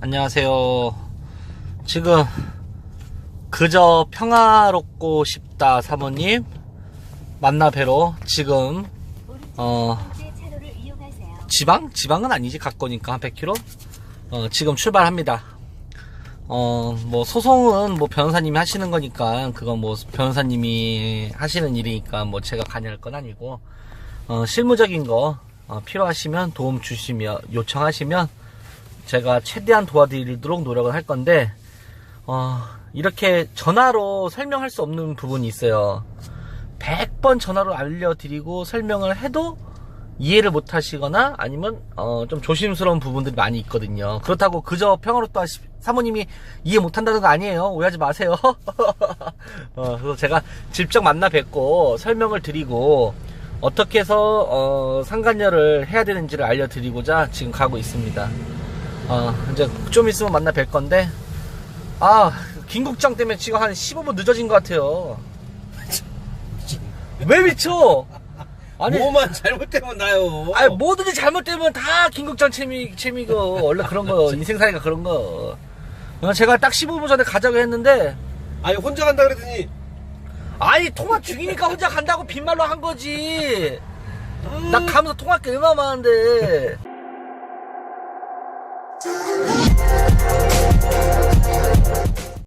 안녕하세요. 지금 그저 평화롭고 싶다 사모님 만나 뵈러 지금 어 지방? 지방은 아니지 가까우니까 한 100km? 어, 지금 출발합니다. 어, 뭐 소송은 뭐 변호사님이 하시는 거니까 그건 뭐 변호사님이 하시는 일이니까 뭐 제가 관여할 건 아니고 어, 실무적인 거 어, 필요하시면 도움 주시면 요청하시면 제가 최대한 도와드리도록 노력을 할 건데 어, 이렇게 전화로 설명할 수 없는 부분이 있어요. 100번 전화로 알려드리고 설명을 해도 이해를 못 하시거나 아니면 어, 좀 조심스러운 부분들이 많이 있거든요. 그렇다고 그저 평화롭다 시- 사모님이 이해 못 한다는 거 아니에요. 오해하지 마세요. 어, 그래서 제가 직접 만나 뵙고 설명을 드리고 어떻게 해서 어, 상간녀를 해야 되는지를 알려드리고자 지금 가고 있습니다. 어, 이제 좀 있으면 만나 뵐 건데 아 김국장 때문에 지금 한 15분 늦어진 것 같아요. 왜 미쳐? 아니 뭐만 잘못되면 나요. 아니 뭐든지 잘못되면 다 김국장 채미 채미고 원래 그런 거 인생살이가 그런 거. 어, 제가 딱 15분 전에 가자고 했는데 아니 혼자 간다 그랬더니 아니 통화 중이니까 혼자 간다고 빈말로 한 거지. 나 가면서 통화 할 게 얼마나 많은데. to the